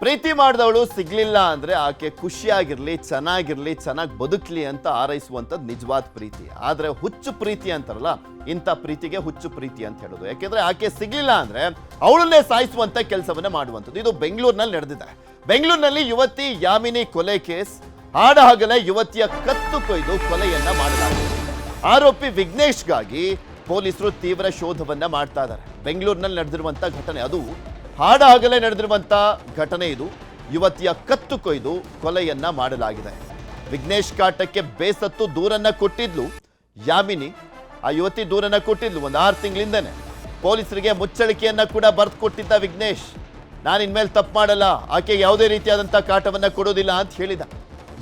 ಪ್ರೀತಿ ಮಾಡಿದವಳು ಸಿಗ್ಲಿಲ್ಲ ಅಂದ್ರೆ ಆಕೆ ಖುಷಿಯಾಗಿರ್ಲಿ, ಚೆನ್ನಾಗಿರ್ಲಿ, ಚೆನ್ನಾಗಿ ಬದುಕ್ಲಿ ಅಂತ ಹಾರೈಸುವಂಥದ್ದು ನಿಜವಾದ ಪ್ರೀತಿ. ಆದ್ರೆ ಹುಚ್ಚು ಪ್ರೀತಿ ಅಂತಾರಲ್ಲ, ಇಂಥ ಪ್ರೀತಿಗೆ ಹುಚ್ಚು ಪ್ರೀತಿ ಅಂತ ಹೇಳೋದು. ಯಾಕೆಂದ್ರೆ ಆಕೆ ಸಿಗ್ಲಿಲ್ಲ ಅಂದ್ರೆ ಅವಳನ್ನೇ ಸಾಯಿಸುವಂತ ಕೆಲಸವನ್ನ ಮಾಡುವಂಥದ್ದು. ಇದು ಬೆಂಗಳೂರಿನಲ್ಲಿ ನಡೆದಿದೆ. ಬೆಂಗಳೂರಿನಲ್ಲಿ ಯುವತಿ ಯಾಮಿನಿ ಕೊಲೆ ಕೇಸ್ ಆಡ ಹಗಲ ಯುವತಿಯ ಕತ್ತು ಕೊಯ್ದು ಕೊಲೆಯನ್ನ ಮಾಡಲಾಗಿದೆ. ಆರೋಪಿ ವಿಘ್ನೇಶ್ಗಾಗಿ ಪೊಲೀಸರು ತೀವ್ರ ಶೋಧವನ್ನ ಮಾಡ್ತಾ ಇದ್ದಾರೆ. ಬೆಂಗಳೂರಿನಲ್ಲಿ ನಡೆದಿರುವಂಥ ಘಟನೆ, ಅದು ಹಾಡ ನಡೆದಿರುವಂಥ ಘಟನೆ ಇದು. ಯುವತಿಯ ಕತ್ತು ಕೊಯ್ದು ಕೊಲೆಯನ್ನ ಮಾಡಲಾಗಿದೆ. ವಿಘ್ನೇಶ್ ಕಾಟಕ್ಕೆ ಬೇಸತ್ತು ದೂರನ್ನ ಕೊಟ್ಟಿದ್ಲು ಯಾಮಿನಿ. ಆ ಯುವತಿ ದೂರನ್ನ ಕೊಟ್ಟಿದ್ಲು ಒಂದು ಆರು ತಿಂಗಳಿಂದನೇ. ಪೊಲೀಸರಿಗೆ ಮುಚ್ಚಳಿಕೆಯನ್ನ ಕೂಡ ಬರೆದು ಕೊಟ್ಟಿದ್ದ ವಿಘ್ನೇಶ್. ನಾನು ಇನ್ಮೇಲೆ ತಪ್ಪು ಮಾಡಲ್ಲ, ಆಕೆ ಯಾವುದೇ ರೀತಿಯಾದಂಥ ಕಾಟವನ್ನ ಕೊಡೋದಿಲ್ಲ ಅಂತ ಹೇಳಿದ.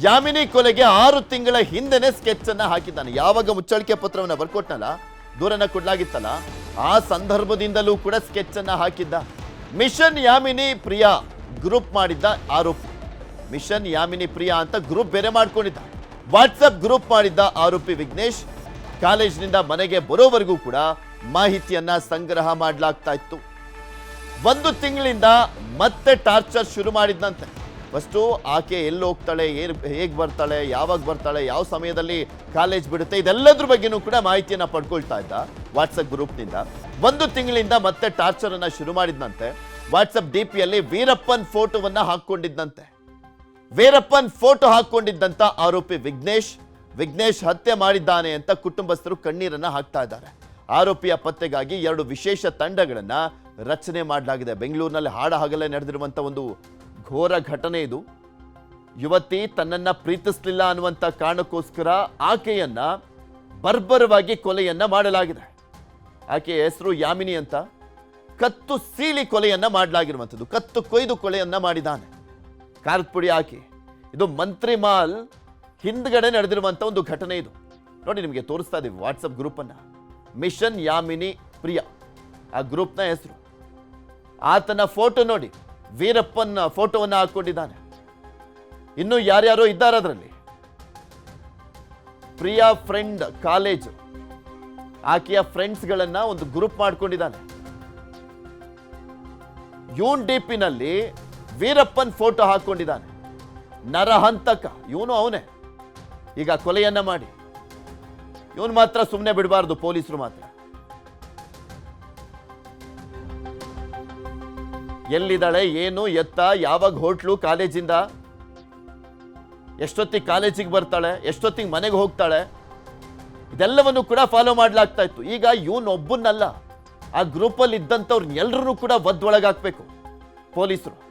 ಯಾಮಿನಿ ಕೊಲೆಗೆ ಆರು ತಿಂಗಳ ಹಿಂದೆನೆ ಸ್ಕೆಚ್ ಅನ್ನ ಹಾಕಿದ್ದಾನೆ. ಯಾವಾಗ ಮುಚ್ಚಳಿಕೆ ಪತ್ರವನ್ನ ಬರ್ಕೊಟ್ನಲ್ಲ, ದೂರನ್ನ ಕೊಡ್ಲಾಗಿತ್ತಲ್ಲ, ಆ ಸಂದರ್ಭದಿಂದಲೂ ಕೂಡ ಸ್ಕೆಚ್ ಅನ್ನ ಹಾಕಿದ್ದ. ಮಿಷನ್ ಯಾಮಿನಿ ಪ್ರಿಯಾ ಗ್ರೂಪ್ ಮಾಡಿದ್ದ ಆರೋಪಿ. ಮಿಷನ್ ಯಾಮಿನಿ ಪ್ರಿಯಾ ಅಂತ ಗ್ರೂಪ್ ಬೇರೆ ಮಾಡ್ಕೊಂಡಿದ್ದ. ವಾಟ್ಸಪ್ ಗ್ರೂಪ್ ಮಾಡಿದ್ದ ಆರೋಪಿ ವಿಘ್ನೇಶ್. ಕಾಲೇಜಿನಿಂದ ಮನೆಗೆ ಬರೋವರೆಗೂ ಕೂಡ ಮಾಹಿತಿಯನ್ನ ಸಂಗ್ರಹ ಮಾಡಲಾಗ್ತಾ ಇತ್ತು. ಒಂದು ತಿಂಗಳಿಂದ ಮತ್ತೆ ಟಾರ್ಚರ್ ಶುರು ಮಾಡಿದ್ದಂತೆ ಫಸ್ಟು ಆಕೆ ಎಲ್ಲಿ ಹೋಗ್ತಾಳೆ, ಏನು, ಹೇಗೆ ಬರ್ತಾಳೆ, ಯಾವಾಗ ಬರ್ತಾಳೆ, ಯಾವ ಸಮಯದಲ್ಲಿ ಕಾಲೇಜ್ ಬಿಡುತ್ತೆ, ಇದೆಲ್ಲದ್ರ ಬಗ್ಗೆನೂ ಕೂಡ ಮಾಹಿತಿಯನ್ನು ಪಡ್ಕೊಳ್ತಾ ಇದ್ದ ವಾಟ್ಸಪ್ ಗ್ರೂಪ್ನಿಂದ. ಒಂದು ತಿಂಗಳಿಂದ ಮತ್ತೆ ಟಾರ್ಚರನ್ನು ಶುರು ಮಾಡಿದಂತೆ ವಾಟ್ಸಪ್ ಡಿ ಪಿಯಲ್ಲಿ ವೀರಪ್ಪನ್ ಫೋಟೋವನ್ನು ಹಾಕ್ಕೊಂಡಿದ್ದಂತೆ ವೀರಪ್ಪನ್ ಫೋಟೋ ಹಾಕ್ಕೊಂಡಿದ್ದಂಥ ಆರೋಪಿ ವಿಘ್ನೇಶ್ ವಿಘ್ನೇಶ್ ಹತ್ಯೆ ಮಾಡಿದ್ದಾನೆ ಅಂತ ಕುಟುಂಬಸ್ಥರು ಕಣ್ಣೀರನ್ನ ಹಾಕ್ತಾ ಇದ್ದಾರೆ. ಆರೋಪಿಯ ಪತ್ತೆಗಾಗಿ ಎರಡು ವಿಶೇಷ ತಂಡಗಳನ್ನ ರಚನೆ ಮಾಡಲಾಗಿದೆ. ಬೆಂಗಳೂರಿನಲ್ಲಿ ಹಾಡ ಹಗಲೇ ನಡೆದಿರುವಂಥ ಒಂದು ಘೋರ ಘಟನೆ ಇದು. ಯುವತಿ ತನ್ನನ್ನ ಪ್ರೀತಿಸಲಿಲ್ಲ ಅನ್ನುವಂಥ ಕಾರಣಕ್ಕೋಸ್ಕರ ಆಕೆಯನ್ನ ಬರ್ಬರವಾಗಿ ಕೊಲೆಯನ್ನ ಮಾಡಲಾಗಿದೆ. ಆಕೆಯ ಹೆಸರು ಯಾಮಿನಿ ಅಂತ. ಕತ್ತು ಸೀಳಿ ಕೊಲೆಯನ್ನ ಮಾಡಲಾಗಿರುವಂಥದ್ದು. ಕತ್ತು ಕೊಯ್ದು ಕೊಲೆಯನ್ನ ಮಾಡಿದ್ದಾನೆ. ಖಾರದ ಹಾಕಿ. ಇದು ಮಂತ್ರಿ ಮಾಲ್ ಹಿಂದ್ಗಡೆ ನಡೆದಿರುವಂಥ ಒಂದು ಘಟನೆ ಇದು. ನೋಡಿ, ನಿಮಗೆ ತೋರಿಸ್ತಾ ಇದೀವಿ ವಾಟ್ಸಪ್ ಗ್ರೂಪನ್ನು ಮಿಷನ್ ಯಾಮಿನಿ ಪ್ರಿಯಾ. ಆ ಗ್ರೂಪ್ನ ಹೆಸರು. ಆತನ ಫೋಟೋ ನೋಡಿ. ವೀರಪ್ಪನ ಫೋಟೋವನ್ನು ಹಾಕೊಂಡಿದ್ದಾನೆ ಇನ್ನು ಯಾರ್ಯಾರೋ ಇದ್ದಾರೆ ಅದರಲ್ಲಿ. Priya friend college. ಆಕೆಯ ಫ್ರೆಂಡ್ಸ್ಗಳನ್ನ ಒಂದು ಗ್ರೂಪ್ ಮಾಡ್ಕೊಂಡಿದ್ದಾನೆ. ಯೂನ್ ಡಿಪಿನಲ್ಲಿ ವೀರಪ್ಪನ್ ಫೋಟೋ ಹಾಕೊಂಡಿದ್ದಾನೆ ನರಹಂತಕ, ಇವನು ಅವನೇ. ಈಗ ಕೊಲೆಯನ್ನ ಮಾಡಿ. ಇವನು ಮಾತ್ರ ಸುಮ್ಮನೆ ಬಿಡಬಾರ್ದು, ಪೊಲೀಸರು ಮಾತ್ರ. ಎಲ್ಲಿದ್ದಾಳೆ, ಏನು, ಎತ್ತ, ಯಾವಾಗ ಹೋಟ್ಲು, ಕಾಲೇಜಿಂದ? ಎಷ್ಟೊತ್ತಿಗೆ ಕಾಲೇಜಿಗೆ ಬರ್ತಾಳೆ, ಎಷ್ಟೊತ್ತಿಗೆ ಮನೆಗೆ ಹೋಗ್ತಾಳೆ? ಇದೆಲ್ಲವನ್ನು ಕೂಡ ಫಾಲೋ ಮಾಡಲಾಗ್ತಾ ಇತ್ತು. ಈಗ ಇವನೊಬ್ಬನಲ್ಲ. ಆ ಗ್ರೂಪಲ್ಲಿ ಇದ್ದಂಥವ್ರನ್ನೆಲ್ಲರೂ ಕೂಡ ಒದ್ದೊಳಗಾಕ್ಬೇಕು ಪೊಲೀಸರು.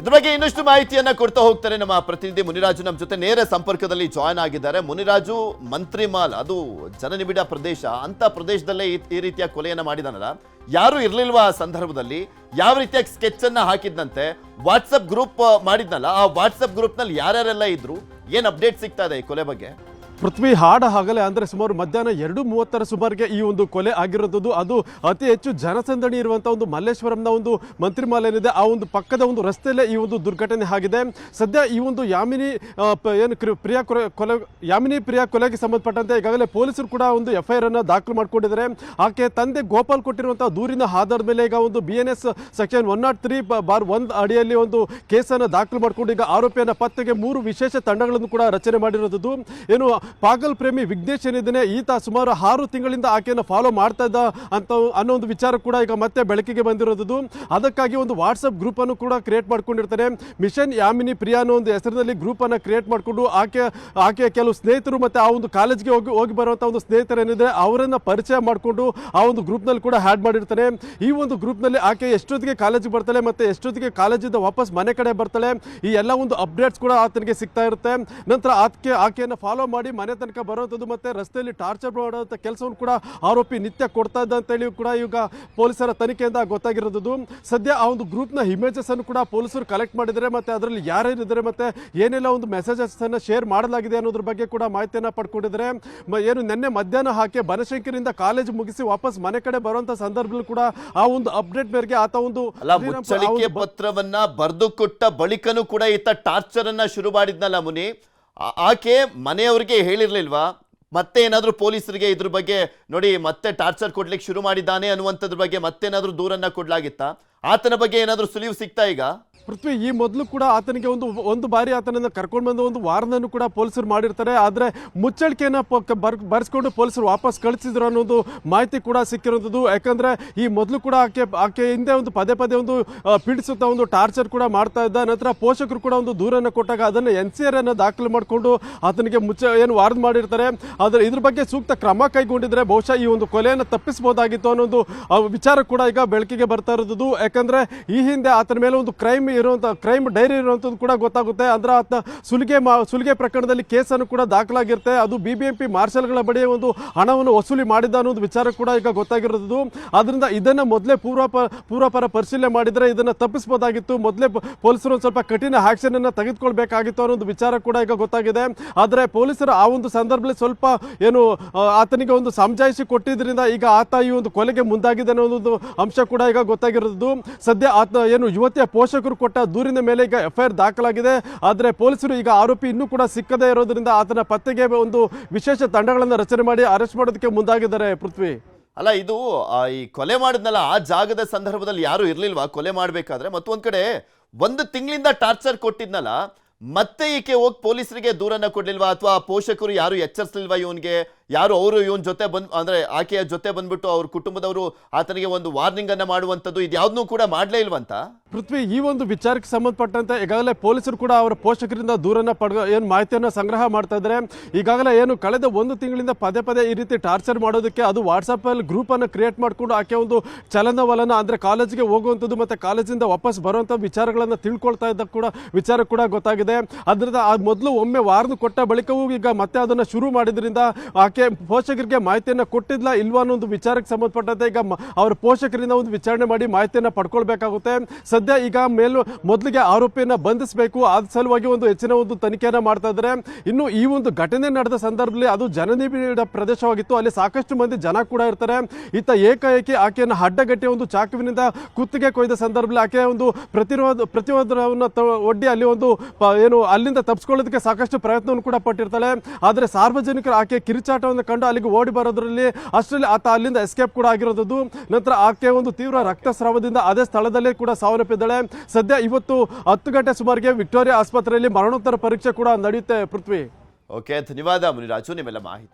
ಇದ್ರ ಬಗ್ಗೆ ಇನ್ನಷ್ಟು ಮಾಹಿತಿಯನ್ನ ಕೊಡ್ತಾ ಹೋಗ್ತಾರೆ ನಮ್ಮ ಪ್ರತಿನಿಧಿ ಮುನಿರಾಜು. ನಮ್ಮ ಜೊತೆ ನೇರ ಸಂಪರ್ಕದಲ್ಲಿ ಜಾಯ್ನ್ ಆಗಿದ್ದಾರೆ. ಮುನಿರಾಜು, ಮಂತ್ರಿಮಾಲ್, ಅದು ಜನನಿಬಿಡ ಪ್ರದೇಶ, ಅಂತ ಪ್ರದೇಶದಲ್ಲೇ ಈ- ಈ ರೀತಿಯ ಕೊಲೆಯನ್ನ ಮಾಡಿದನಲ್ಲ. ಯಾರು ಇರ್ಲಿಲ್ವಾ ಆ ಸಂದರ್ಭದಲ್ಲಿ? ಯಾವ ರೀತಿಯ ಸ್ಕೆಚ್ ಅನ್ನ ಹಾಕಿದ್ನಂತೆ? ವಾಟ್ಸಪ್ ಗ್ರೂಪ್ ಮಾಡಿದ್ನಲ್ಲ. ಆ ವಾಟ್ಸಪ್ ಗ್ರೂಪ್ನಲ್ಲಿ ಯಾರ್ಯಾರೆಲ್ಲ ಇದ್ರು? ಏನ್ ಅಪ್ಡೇಟ್ ಸಿಗ್ತಾ ಇದೆ ಈ ಕೊಲೆ ಬಗ್ಗೆ? ಪೃಥ್ವಿ ಹಾಡ ಹಾಗಲೇ ಅಂದರೆ ಸುಮಾರು ಮಧ್ಯಾಹ್ನ ಎರಡು ಮೂವತ್ತರ ಸುಮಾರಿಗೆ ಈ ಒಂದು ಕೊಲೆ ಆಗಿರೋದು ಅದು ಅತಿ ಹೆಚ್ಚು ಜನಸಂದಣಿ ಇರುವಂಥ ಒಂದು ಮಲ್ಲೇಶ್ವರಂನ ಒಂದು ಮಂತ್ರಿಮಾಲೆ ಏನಿದೆ ಆ ಒಂದು ಪಕ್ಕದ ಒಂದು ರಸ್ತೆಯಲ್ಲೇ ಈ ಒಂದು ದುರ್ಘಟನೆ ಆಗಿದೆ. ಸದ್ಯ ಈ ಒಂದು ಯಾಮಿನಿ ಏನು ಪ್ರಿಯಾ ಕೊಲೆ ಯಾಮಿನಿ ಪ್ರಿಯಾ ಕೊಲೆಗೆ ಸಂಬಂಧಪಟ್ಟಂತೆ ಈಗಾಗಲೇ ಪೊಲೀಸರು ಕೂಡ ಒಂದು ಎಫ್ ಐ ಅನ್ನು ದಾಖಲು ಮಾಡಿಕೊಂಡಿದ್ದಾರೆ. ಆಕೆ ತಂದೆ ಗೋಪಾಲ್ ಕೊಟ್ಟಿರುವಂಥ ದೂರಿನ ಆಧಾರದ ಮೇಲೆ ಈಗ ಒಂದು B N S section one naught three bar ಒಂದು ಅಡಿಯಲ್ಲಿ ಒಂದು ಕೇಸನ್ನು ದಾಖಲು ಮಾಡಿಕೊಂಡು ಈಗ ಆರೋಪಿಯನ್ನು ಪತ್ತೆಗೆ ಮೂರು ವಿಶೇಷ ತಂಡಗಳನ್ನು ಕೂಡ ರಚನೆ ಮಾಡಿರೋದು ಏನು ಪಾಗಲ್ ಪ್ರೇಮಿ ವಿಘ್ನೇಶ್ ಏನಿದ್ದಾನೆ, ಈತ ಸುಮಾರು ಆರು ತಿಂಗಳಿಂದ ಆಕೆಯನ್ನು ಫಾಲೋ ಮಾಡ್ತಾ ಇದ್ದ ಅಂತ ಅನ್ನೋ ಒಂದು ವಿಚಾರ ಕೂಡ ಈಗ ಮತ್ತೆ ಬೆಳಕಿಗೆ ಬಂದಿರೋದು ಅದಕ್ಕಾಗಿ ಒಂದು ವಾಟ್ಸಪ್ ಗ್ರೂಪ್ ಅನ್ನು ಕೂಡ ಕ್ರಿಯೇಟ್ ಮಾಡ್ಕೊಂಡಿರ್ತಾರೆ ಮಿಷನ್ ಯಾಮಿನಿ ಪ್ರಿಯಾ ಅನ್ನೋ ಒಂದು ಹೆಸರಿನಲ್ಲಿ ಗ್ರೂಪ್ ಅನ್ನು ಕ್ರಿಯೇಟ್ ಮಾಡಿಕೊಂಡು ಆಕೆ, ಆಕೆಯ ಕೆಲವು ಸ್ನೇಹಿತರು ಮತ್ತೆ ಆ ಒಂದು ಕಾಲೇಜ್ಗೆ ಹೋಗಿ ಹೋಗಿ ಬರುವಂಥ ಒಂದು ಸ್ನೇಹಿತರು ಏನಿದೆ ಅವರನ್ನ ಪರಿಚಯ ಮಾಡಿಕೊಂಡು ಆ ಒಂದು ಗ್ರೂಪ್ನಲ್ಲಿ ಕೂಡ ಹ್ಯಾಡ್ ಮಾಡಿರ್ತಾರೆ ಈ ಒಂದು ಗ್ರೂಪ್ನಲ್ಲಿ ಆಕೆ ಎಷ್ಟೊತ್ತಿಗೆ ಕಾಲೇಜಿಗೆ ಬರ್ತಾಳೆ ಮತ್ತೆ ಎಷ್ಟೊತ್ತಿಗೆ ಕಾಲೇಜಿಂದ ವಾಪಸ್ ಮನೆ ಕಡೆ ಬರ್ತಾಳೆ, ಈ ಎಲ್ಲ ಒಂದು ಅಪ್ಡೇಟ್ಸ್ ಕೂಡ ಆತನಿಗೆ ಸಿಗ್ತಾ ಇರುತ್ತೆ. ನಂತರ ಆಕೆ ಆಕೆಯನ್ನು ಫಾಲೋ ಮಾಡಿ ಮನೆ ತನಕ ಬರುವಂಥದ್ದು ಮತ್ತೆ ರಸ್ತೆಯಲ್ಲಿ ಟಾರ್ಚರ್ ಮಾಡುವಂಥ ಕೆಲಸವನ್ನು ಕೂಡ ಆರೋಪಿ ನಿತ್ಯ ಕೊಡ್ತಾ ಇದ್ದ ಅಂತೇಳಿ ಕೂಡ ಈಗ ಪೊಲೀಸರ ತನಿಖೆಯಿಂದ ಗೊತ್ತಾಗಿರೋದು ಸದ್ಯ ಆ ಒಂದು ಗ್ರೂಪ್ನ ಇಮೇಜಸ್ ಅನ್ನು ಕೂಡ ಪೊಲೀಸರು ಕಲೆಕ್ಟ್ ಮಾಡಿದರೆ ಮತ್ತೆ ಅದರಲ್ಲಿ ಯಾರೇನಿದ್ದಾರೆ ಮತ್ತೆ ಏನೆಲ್ಲ ಒಂದು ಮೆಸೇಜಸ್ ಅನ್ನ ಶೇರ್ ಮಾಡಲಾಗಿದೆ ಅನ್ನೋದ್ರ ಬಗ್ಗೆ ಕೂಡ ಮಾಹಿತಿಯನ್ನು ಪಡ್ಕೊಂಡಿದ್ದಾರೆ. ಮ- ಏನು ನಿನ್ನೆ ಮಧ್ಯಾಹ್ನ ಹಾಕಿ ಬನಶಂಕರಿಂದ ಕಾಲೇಜ್ ಮುಗಿಸಿ ವಾಪಸ್ ಮನೆ ಕಡೆ ಬರುವಂತ ಸಂದರ್ಭದಲ್ಲಿ ಕೂಡ ಆ ಒಂದು ಅಪ್ಡೇಟ್ ಮೇರೆಗೆ ಆತ ಒಂದು ಪತ್ರವನ್ನ ಬರೆದು ಕೊಟ್ಟ ಬಳಿಕನೂ ಕೂಡ ಈತ ಟಾರ್ಚರ್ ಅನ್ನ ಶುರು ಮಾಡಿದ್ನಲ್ಲ ಮುನಿ? ಆಕೆ ಮನೆಯವರಿಗೆ ಹೇಳಿರ್ಲಿಲ್ವಾ? ಮತ್ತೆ ಏನಾದರೂ ಪೊಲೀಸರಿಗೆ ಇದ್ರ ಬಗ್ಗೆ ನೋಡಿ ಮತ್ತೆ ಟಾರ್ಚರ್ ಕೊಡ್ಲಿಕ್ಕೆ ಶುರು ಮಾಡಿದ್ದಾನೆ ಅನ್ನುವಂಥದ್ರ ಬಗ್ಗೆ ಮತ್ತೇನಾದ್ರೂ ದೂರನ್ನ ಕೊಡ್ಲಾಗಿತ್ತಾ? ಆತನ ಬಗ್ಗೆ ಏನಾದರೂ ಸುಳಿವು ಸಿಗ್ತಾ ಈಗ? ಪೃಥ್ವಿ ಈ ಮೊದಲು ಕೂಡ ಆತನಿಗೆ ಒಂದು ಒಂದು ಬಾರಿ ಆತನನ್ನ ಕರ್ಕೊಂಡು ಬಂದು ಒಂದು ವಾರನನ್ನು ಕೂಡ ಪೊಲೀಸರು ಮಾಡಿರ್ತಾರೆ. ಆದರೆ ಮುಚ್ಚಳಿಕೆಯನ್ನ ಬರೆಸ್ಕೊಂಡು ಬರ್ ಬರ್ಸ್ಕೊಂಡು ಪೊಲೀಸರು ವಾಪಸ್ ಕಳಿಸಿದ್ರು ಅನ್ನೋದು ಮಾಹಿತಿ ಕೂಡ ಸಿಕ್ಕಿರೋದು ಯಾಕಂದ್ರೆ ಈ ಮೊದಲು ಕೂಡ ಆಕೆ ಆಕೆ ಹಿಂದೆ ಒಂದು ಪದೇ ಪದೇ ಒಂದು ಪೀಡಿಸುತ್ತಾ ಒಂದು ಟಾರ್ಚರ್ ಕೂಡ ಮಾಡ್ತಾ ಇದ್ದ. ನಂತರ ಪೋಷಕರು ಕೂಡ ಒಂದು ದೂರನ್ನು ಕೊಟ್ಟಾಗ ಅದನ್ನು ಎನ್ ಸಿ ಆರ್ ಅನ್ನು ದಾಖಲು ಮಾಡಿಕೊಂಡು ಆತನಿಗೆ ಮುಚ್ಚ, ಏನು ವಾರದ ಮಾಡಿರ್ತಾರೆ. ಆದರೆ ಇದ್ರ ಬಗ್ಗೆ ಸೂಕ್ತ ಕ್ರಮ ಕೈಗೊಂಡಿದ್ರೆ ಬಹುಶಃ ಈ ಒಂದು ಕೊಲೆಯನ್ನು ತಪ್ಪಿಸಬಹುದಾಗಿತ್ತು ಅನ್ನೋ ಒಂದು ವಿಚಾರ ಕೂಡ ಈಗ ಬೆಳಕಿಗೆ ಬರ್ತಾ ಇರೋದು ಯಾಕಂದ್ರೆ ಈ ಹಿಂದೆ ಆತನ ಮೇಲೆ ಒಂದು ಕ್ರೈಮ್ ಇರುವಂತ ಕ್ರೈಮ್ ಡೈರಿ ಇರುವಂಥದ್ದು ಕೂಡ ಗೊತ್ತಾಗುತ್ತೆ. ಅಂದ್ರೆ ಸುಲಿಗೆ ಮಾ, ಸುಲಿಗೆ ಪ್ರಕರಣದಲ್ಲಿ ಕೇಸನ್ನು ಕೂಡ ದಾಖಲಾಗಿರುತ್ತೆ. ಅದು ಬಿ ಬಿ ಎಂ ಮಾರ್ಷಲ್ಗಳ ಬಳಿ ಒಂದು ಹಣವನ್ನು ವಸೂಲಿ ಮಾಡಿದ ಅನ್ನೋದು ವಿಚಾರ ಕೂಡ ಈಗ ಗೊತ್ತಾಗಿರೋದು. ಅದರಿಂದ ಇದನ್ನ ಮೊದಲೇ ಪೂರ್ವ ಪೂರ್ವಪರ ಪರಿಶೀಲನೆ ಮಾಡಿದ್ರೆ ಇದನ್ನ ತಪ್ಪಿಸಬಹುದಾಗಿತ್ತು ಮೊದಲೇ ಪೊಲೀಸರು ಒಂದು ಸ್ವಲ್ಪ ಕಠಿಣ ಆಕ್ಷನ್ ಅನ್ನ ತೆಗೆದುಕೊಳ್ಬೇಕಾಗಿತ್ತು ಅನ್ನೋದು ವಿಚಾರ ಕೂಡ ಈಗ ಗೊತ್ತಾಗಿದೆ. ಆದರೆ ಪೊಲೀಸರು ಆ ಒಂದು ಸಂದರ್ಭದಲ್ಲಿ ಸ್ವಲ್ಪ ಏನು ಆತನಿಗೆ ಒಂದು ಸಮಜಾಯಿಸಿ ಕೊಟ್ಟಿದ್ರಿಂದ ಈಗ ಆತ ಈ ಒಂದು ಕೊಲೆಗೆ ಮುಂದಾಗಿದೆ ಅನ್ನೋ ಒಂದು ಅಂಶ ಕೂಡ ಈಗ ಗೊತ್ತಾಗಿರೋದು. ಸದ್ಯ ಆತ ಏನು ಯುವತಿಯ ಪೋಷಕರು ಕೊಟ್ಟ ದೂರಿನ ಮೇಲೆ ಈಗ ಎಫ್ಐಆರ್ ದಾಖಲಾಗಿದೆ. ಆದರೆ ಪೊಲೀಸರು ಈಗ ಆರೋಪಿ ಇನ್ನೂ ಕೂಡ ಸಿಕ್ಕದೇ ಇರೋದ್ರಿಂದ ಆತನ ಪತ್ತೆಗೆ ಒಂದು ವಿಶೇಷ ತಂಡಗಳನ್ನು ರಚನೆ ಮಾಡಿ ಅರೆಸ್ಟ್ ಮಾಡೋದಕ್ಕೆ ಮುಂದಾಗಿದ್ದಾರೆ ಪೃಥ್ವಿ. ಅಲ್ಲ, ಇದು ಈ ಕೊಲೆ ಮಾಡಿದ್ನಲ್ಲ, ಆ ಜಾಗದ ಸಂದರ್ಭದಲ್ಲಿ ಯಾರು ಇರಲಿಲ್ವಾ? ಕೊಲೆ ಮಾಡಬೇಕಾದ್ರೆ? ಮತ್ತೊಂದು ಕಡೆ ಒಂದು ತಿಂಗಳಿಂದ ಟಾರ್ಚರ್ ಕೊಟ್ಟಿದ್ನಲ್ಲ, ಮತ್ತೆ ಈಕೆ ಹೋಗಿ ಪೊಲೀಸರಿಗೆ ದೂರನ್ನ ಕೊಡ್ಲಿಲ್ವಾ? ಅಥವಾ ಪೋಷಕರು ಯಾರು ಎಚ್ಚರಿಸಲಿಲ್ವಾ ಇವನ್ಗೆ? ಯಾರು ಅವರು ಇವನ್ ಜೊತೆ ಬಂದ್, ಅಂದ್ರೆ ಆಕೆಯ ಜೊತೆ ಬಂದ್ಬಿಟ್ಟು ಅವ್ರ ಕುಟುಂಬದವರು ಆತನಿಗೆ ಒಂದು ವಾರ್ನಿಂಗ್ ಅನ್ನ ಮಾಡುವಂಥದ್ದು ಇದ್ಯಾವ್ದನ್ನೂ ಕೂಡ ಮಾಡ್ಲೇ ಇಲ್ವಂತ? ಪೃಥ್ವಿ, ಈ ಒಂದು ವಿಚಾರಕ್ಕೆ ಸಂಬಂಧಪಟ್ಟಂತೆ ಈಗಾಗಲೇ ಪೊಲೀಸರು ಕೂಡ ಅವರ ಪೋಷಕರಿಂದ ದೂರನ್ನ ಪಡೆದ ಏನು ಮಾಹಿತಿಯನ್ನು ಸಂಗ್ರಹ ಮಾಡ್ತಾ ಇದ್ದಾರೆ. ಈಗಾಗಲೇ ಏನು ಕಳೆದ ಒಂದು ತಿಂಗಳಿಂದ ಪದೇ ಪದೇ ಈ ರೀತಿ ಟಾರ್ಚರ್ ಮಾಡೋದಕ್ಕೆ ಅದು ವಾಟ್ಸಪ್ಪಲ್ಲಿ ಗ್ರೂಪನ್ನು ಕ್ರಿಯೇಟ್ ಮಾಡಿಕೊಂಡು ಆಕೆ ಒಂದು ಚಲನವಲನ, ಅಂದ್ರೆ ಕಾಲೇಜಿಗೆ ಹೋಗುವಂಥದ್ದು ಮತ್ತೆ ಕಾಲೇಜಿಂದ ವಾಪಸ್ ಬರುವಂತ ವಿಚಾರಗಳನ್ನು ತಿಳ್ಕೊಳ್ತಾ ಇದ್ದ ಕೂಡ ವಿಚಾರ ಕೂಡ ಗೊತ್ತಾಗಿದೆ. ಅದರಿಂದ ಆ ಮೊದಲು ಒಮ್ಮೆ ವಾರ್ನ್ ಕೊಟ್ಟ ಬಳಿಕವೂ ಈಗ ಮತ್ತೆ ಅದನ್ನ ಶುರು ಮಾಡಿದ್ರಿಂದ ಆಕೆ ಪೋಷಕರಿಗೆ ಮಾಹಿತಿಯನ್ನು ಕೊಟ್ಟಿದ್ಲಾ ಇಲ್ವಾ ಅನ್ನೋ ಒಂದು ವಿಚಾರಕ್ಕೆ ಸಂಬಂಧಪಟ್ಟಂತೆ ಈಗ ಅವರ ಪೋಷಕರಿಂದ ಒಂದು ವಿಚಾರಣೆ ಮಾಡಿ ಮಾಹಿತಿಯನ್ನು ಪಡ್ಕೊಳ್ಬೇಕಾಗುತ್ತೆ. ಸದ್ಯ ಈಗ ಮೇಲು ಮೊದಲಿಗೆ ಆರೋಪಿಯನ್ನ ಬಂಧಿಸಬೇಕು. ಅದ್ರ ಸಲುವಾಗಿ ಒಂದು ಹೆಚ್ಚಿನ ಒಂದು ತನಿಖೆಯನ್ನು ಮಾಡ್ತಾ ಇದ್ದಾರೆ ಇನ್ನು ಈ ಒಂದು ಘಟನೆ ನಡೆದ ಸಂದರ್ಭದಲ್ಲಿ ಅದು ಜನನಿಬಿಡ ಪ್ರದೇಶವಾಗಿತ್ತು. ಅಲ್ಲಿ ಸಾಕಷ್ಟು ಮಂದಿ ಜನ ಕೂಡ ಇರ್ತಾರೆ. ಈತ ಏಕಾಏಕಿ ಆಕೆಯನ್ನು ಅಡ್ಡಗಟ್ಟಿ ಒಂದು ಚಾಕುವಿನಿಂದ ಕುತ್ತಿಗೆ ಕೊಯ್ದ ಸಂದರ್ಭದಲ್ಲಿ ಆಕೆ ಒಂದು ಪ್ರತಿರೋಧ ಪ್ರತಿರೋಧವನ್ನು ಒಡ್ಡಿ ಅಲ್ಲಿ ಒಂದು ಏನು ಅಲ್ಲಿಂದ ತಪ್ಪಿಸ್ಕೊಳ್ಳೋದಕ್ಕೆ ಸಾಕಷ್ಟು ಪ್ರಯತ್ನವನ್ನು ಕೂಡ ಪಟ್ಟಿರ್ತಾಳೆ. ಆದರೆ ಸಾರ್ವಜನಿಕರು ಆಕೆ ಕಿರುಚಾಟವನ್ನು ಕಂಡು ಅಲ್ಲಿಗೆ ಓಡಿ ಬರೋದ್ರಲ್ಲಿ ಅಷ್ಟರಲ್ಲಿ ಆತ ಅಲ್ಲಿಂದ ಎಸ್ಕೇಪ್ ಕೂಡ ಆಗಿರೋದು ನಂತರ ಆಕೆ ಒಂದು ತೀವ್ರ ರಕ್ತಸ್ರಾವದಿಂದ ಅದೇ ಸ್ಥಳದಲ್ಲೇ ಕೂಡ ಸಾವನ್ನಪ್ಪಿದ್ದಾಳೆ. ಸದ್ಯ ಇವತ್ತು ಹತ್ತು ಗಂಟೆ ಸುಮಾರಿಗೆ ವಿಕ್ಟೋರಿಯಾ ಆಸ್ಪತ್ರೆಯಲ್ಲಿ ಮರಣೋತ್ತರ ಪರೀಕ್ಷೆ ಕೂಡ ನಡೆಯುತ್ತೆ, ಪೃಥ್ವಿ. ಓಕೆ, ಧನ್ಯವಾದ ಮುನಿರಾಜು, ನಿಮ್ಮೆಲ್ಲ ಮಾಹಿತಿ.